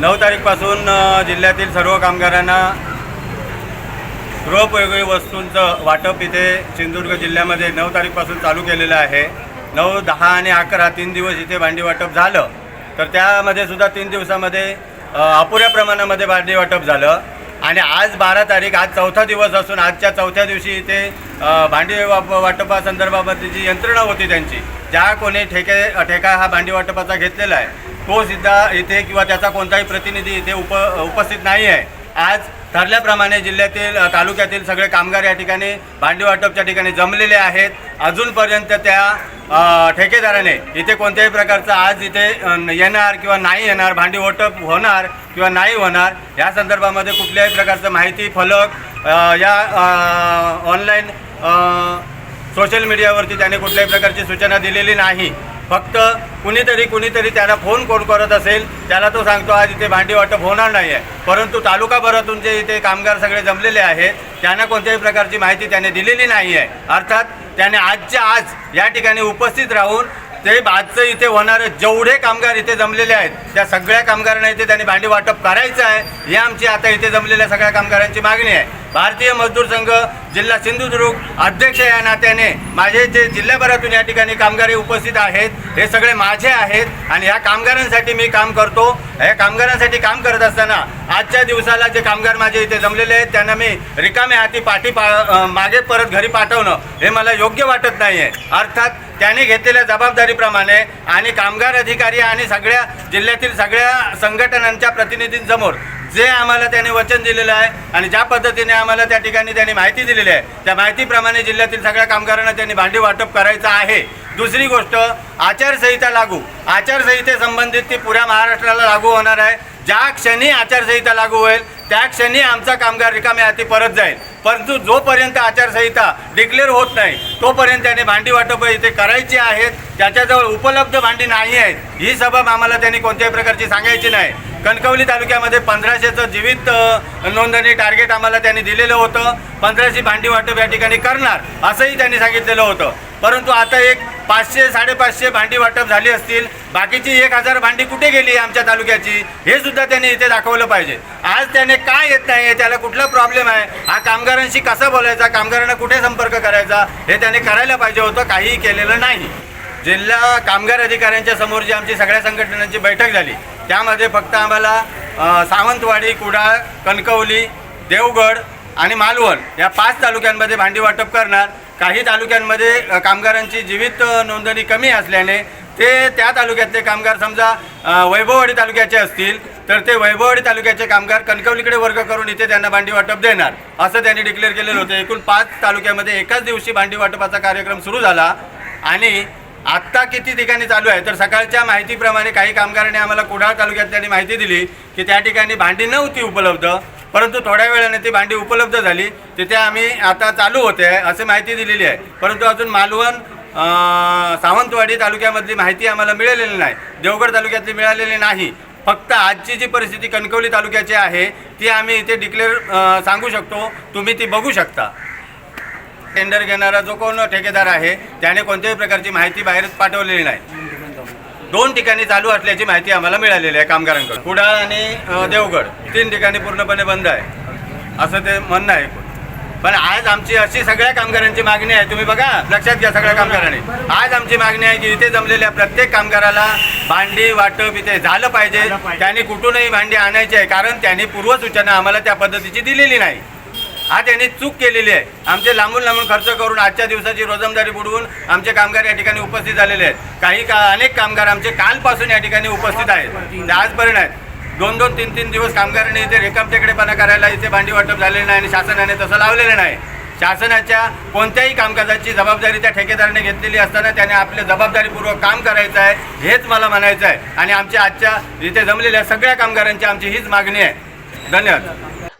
नऊ तारीखपासून जिल्ह्यातील सर्व कामगारांना गृहोपयोगी वस्तूंचं वाटप इथे सिंधुदुर्ग जिल्ह्यामध्ये नऊ तारीखपासून चालू केलेलं आहे. नऊ दहा आणि अकरा तीन दिवस इथे भांडी वाटप झालं. तर त्यामध्ये सुद्धा तीन दिवसामध्ये अपुऱ्या प्रमाणामध्ये भांडी वाटप झालं. आणि आज बारा तारीख आज चौथा दिवस असून आजच्या चौथ्या दिवशी इथे भांडी वाप वाटपासंदर्भामध्ये जी यंत्रणा होती त्यांची ज्या कोणी ठेके ठेका हा भांडी वाटपाचा घेतलेला आहे. तो सुद्धा इथे किंवा त्याचा कोणताही प्रतिनिधी इथे उप उपस्थित नाही आहे. आज ठरल्याप्रमाणे जिल्ह्यातील तालुक्यातील सगळे कामगार या ठिकाणी भांडी वाटपच्या ठिकाणी जमलेले आहेत. अजूनपर्यंत त्या ठेकेदाराने इथे कोणत्याही प्रकारचं आज इथे येणार किंवा नाही येणार भांडी वाटप होणार किंवा नाही होणार या संदर्भामध्ये कुठल्याही प्रकारचं माहिती फलक या ऑनलाईन सोशल मीडियावरती त्याने कुठल्याही प्रकारची सूचना दिलेली नाही. फक्त कुणीतरी कुणीतरी त्याला फोन कोण करत असेल त्याला तो सांगतो आज इथे भांडी वाटप होणार नाही आहे परंतु तालुकाभरातून जे इथे कामगार सगळे जमलेले आहेत त्यांना कोणत्याही प्रकारची माहिती त्याने दिलेली नाही आहे अर्थात त्याने आजच्या आज या ठिकाणी उपस्थित राहून ते आजचं इथे होणारे जेवढे कामगार इथे जमलेले आहेत त्या सगळ्या कामगारांना इथे त्यांनी भांडी वाटप करायचं आहे ही आमची आता इथे जमलेल्या सगळ्या कामगारांची मागणी आहे. भारतीय मजदूर संघ जिल्हा सिंधुदुर्ग अध्यक्ष या नात्याने माझे जे जिल्ह्याभरातून या ठिकाणी कामगारी उपस्थित आहेत हे सगळे माझे आहेत आणि ह्या कामगारांसाठी मी काम करतो. या कामगारांसाठी काम करत असताना आजच्या दिवसाला जे कामगार माझे इथे जमलेले आहेत त्यांना मी रिकाम्या हाती पाठी पा मागे परत घरी पाठवणं हे मला योग्य वाटत नाही आहे अर्थात त्याने घेतलेल्या जबाबदारीप्रमाणे आणि कामगार अधिकारी आणि सगळ्या जिल्ह्यातील सगळ्या संघटनांच्या प्रतिनिधींसमोर जे आम्हाला त्याने वचन दिलेलं आहे आणि ज्या पद्धतीने आम्हाला त्या ठिकाणी त्यांनी माहिती दिलेली आहे त्या माहितीप्रमाणे जिल्ह्यातील सगळ्या कामगारांना त्यांनी भांडी वाटप करायचं आहे. दुसरी गोष्ट आचारसंहिता लागू. आचारसंहितेसंबंधित ती पुऱ्या महाराष्ट्राला लागू होणार आहे. ज्या क्षणी आचारसंहिता लागू होईल त्या क्षणी आमचा कामगार रिकाम्या हाती परत जाईल. परंतु जोपर्यंत आचारसंहिता डिक्लेअर होत नाही तोपर्यंत त्याने भांडी वाटप इथे करायची आहेत. त्याच्याजवळ उपलब्ध भांडी नाही आहेत. ही सबब आम्हाला त्यांनी कोणत्याही प्रकारची सांगायची नाही. कणकवली तालुक्यामध्ये पंधराशेचं जीवित नोंदणी टार्गेट आम्हाला त्यांनी दिलेलं होतं. पंधराशे भांडी वाटप या ठिकाणी करणार असंही त्यांनी सांगितलेलं होतं. परंतु आता एक पाचशे साडेपाचशे भांडी वाटप झाली असतील. बाकीची एक हजार भांडी कुठे गेली आमच्या तालुक्याची हे सुद्धा त्यांनी इथे दाखवलं पाहिजे. आज त्याने काय येत नाही त्याला कुठला प्रॉब्लेम आहे हा कामगारांशी कसा बोलायचा कामगारांना कुठे संपर्क करायचा हे त्याने करायला पाहिजे होतं काहीही केलेलं नाही. जिल्हा कामगार अधिकाऱ्यांच्या समोर जी आमची सगळ्या संघटनांची बैठक झाली त्यामध्ये फक्त आम्हाला सावंतवाडी कुडाळ कणकवली देवगड आणि मालवण या पाच तालुक्यांमध्ये भांडी वाटप करणार. काही तालुक्यांमध्ये कामगारांची जीवित नोंदणी कमी असल्याने ते त्या तालुक्यातले कामगार समजा वैभववाडी तालुक्याचे असतील तर ते वैभववाडी तालुक्याचे कामगार कणकवलीकडे वर्ग करून इथे त्यांना भांडी वाटप देणार. असं त्यांनी डिक्लेअर केलेलं होतं. एकूण पाच तालुक्यामध्ये एकाच दिवशी भांडी वाटपाचा कार्यक्रम सुरू झाला आणि आत्ता किती ठिकाणी चालू आहे? तर सकाळच्या माहितीप्रमाणे काही कामगारांनी आम्हाला कुडाळ तालुक्यात त्यांनी माहिती दिली की त्या ठिकाणी भांडी नव्हती उपलब्ध परंतु थोड्या वेळाने ती भांडी उपलब्ध झाली. तिथे आम्ही आता चालू होते असे माहिती दिलेली आहे. परंतु अजून मालवण सावंतवाडी तालुक्यामधली माहिती आम्हाला मिळालेली नाही. देवगड तालुक्यातली मिळालेली नाही. फक्त आजची जी परिस्थिती कणकवली तालुक्याची आहे ती आम्ही इथे डिक्लेअर सांगू शकतो. तुम्ही ती बघू शकता. टेंडर घेणारा जो कोण ठेकेदार आहे त्याने कोणत्याही प्रकारची माहिती बाहेर पाठवलेली नाही. दोन ठिकाणी चालू असल्याची माहिती आम्हाला मिळालेली आहे कामगारांकडून. कुडाळ आणि देवगड तीन ठिकाणी पूर्णपणे बंद आहे. असं ते म्हणणं आहे. पण आज आमची अशी सगळ्या कामगारांची मागणी आहे. तुम्ही बघा लक्षात घ्या सगळ्या कामगारांनी. आज आमची मागणी आहे की इथे जमलेल्या प्रत्येक कामगाराला भांडी वाटप इथे झालं पाहिजे. त्यांनी कुठूनही भांडी आणायची आहे. कारण त्यांनी पूर्वसूचना आम्हाला त्या पद्धतीची दिलेली नाही. हा त्यांनी चूक केलेली आहे. आमचे लांबून लांबून खर्च करून आजच्या दिवसाची रोजमदारी बुडवून आमचे कामगार या ठिकाणी उपस्थित झालेले आहेत. काही का अनेक कामगार आमचे कालपासून या ठिकाणी उपस्थित आहेत. आजपर्यंत आहेत दोन दोन तीन तीन दिवस कामगारांनी इथे रेकामटेकडेपणा करायला इथे भांडी वाटप झालेलं नाही आणि शासनाने तसं लावलेलं नाही. शासनाच्या कोणत्याही कामकाजाची जबाबदारी त्या ठेकेदाराने घेतलेली असताना त्याने आपले जबाबदारीपूर्वक काम करायचं आहे हेच मला म्हणायचं आहे. आणि आमच्या आजच्या इथे जमलेल्या सगळ्या कामगारांची आमची हीच मागणी आहे. धन्यवाद.